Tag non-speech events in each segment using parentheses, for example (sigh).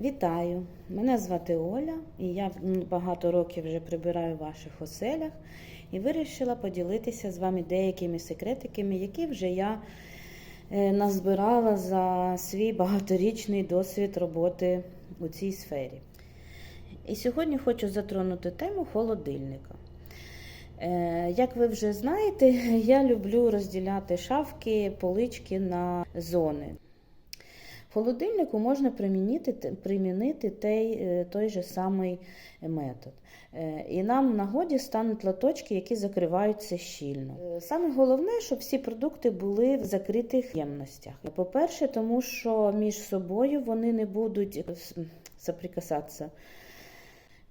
Вітаю! Мене звати Оля, і я багато років вже прибираю в ваших оселях і вирішила поділитися з вами деякими секретиками, які вже я е, назбирала за свій багаторічний досвід роботи у цій сфері. І сьогодні хочу затронути тему холодильника. Е, Як ви вже знаєте, (laughs) я люблю розділяти шафки, полички на зони. Холодильнику можна примінити, примінити той, е, той же самий метод. Е, І нам в нагоді стануть лоточки, які закриваються щільно. Е, Саме головне, щоб всі продукти були в закритих ємностях. По-перше, тому що між собою вони не будуть соприкасатися.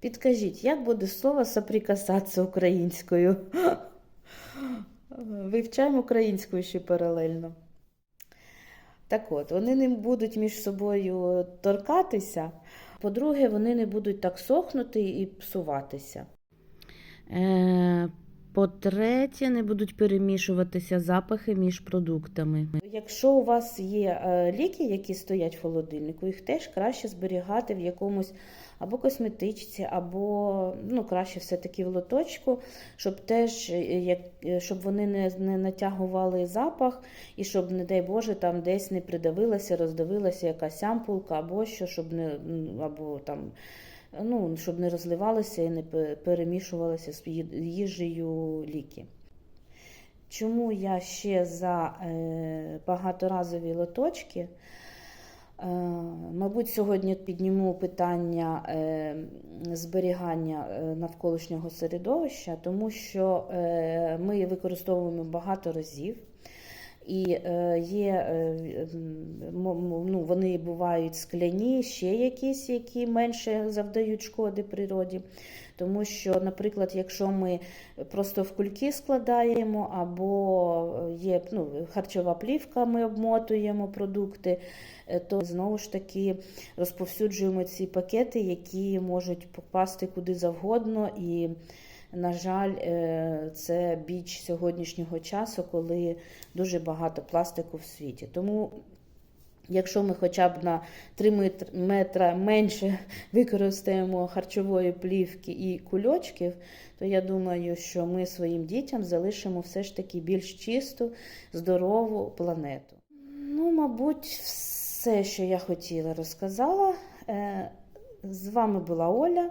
Підкажіть, як буде слово соприкасатися українською? (laughs) Вивчаємо українською ще паралельно. Так от, вони не будуть між собою торкатися. По-друге, вони не будуть так сохнути і псуватися. По-третє, не будуть перемішуватися запахи між продуктами. Якщо у вас є е, ліки, які стоять в холодильнику, їх теж краще зберігати в якомусь або косметичці, або ну, краще все-таки в лоточку, щоб теж е, е, щоб вони не, не натягували запах, і щоб, не дай Боже, там десь не придавилася, роздавилася якась ампулка, або що, щоб не або там. Ну, щоб не розливалися і не перемішувалися з їжею ліки. Чому я ще за е, багаторазові лоточки? Е, мабуть, сьогодні підніму питання е, зберігання навколишнього середовища, тому що ми використовуємо багато разів. І е, є, е, ну, вони бувають скляні, ще якісь, які менше завдають шкоди природі. Тому що, наприклад, якщо ми просто в кульки складаємо, або є ну, харчова плівка, ми обмотуємо продукти, е, то знову ж таки розповсюджуємо ці пакети, які можуть попасти куди завгодно. І, на жаль, е, це біч сьогоднішнього часу, коли дуже багато пластику в світі. Тому Якщо ми хоча б на 3 метр- метра менше (laughs) використаємо харчової плівки і кульочків, то я думаю, що ми своїм дітям залишимо все ж таки більш чисту, здорову планету. Ну, мабуть, все, що я хотіла, розказала. Е, З вами була Оля.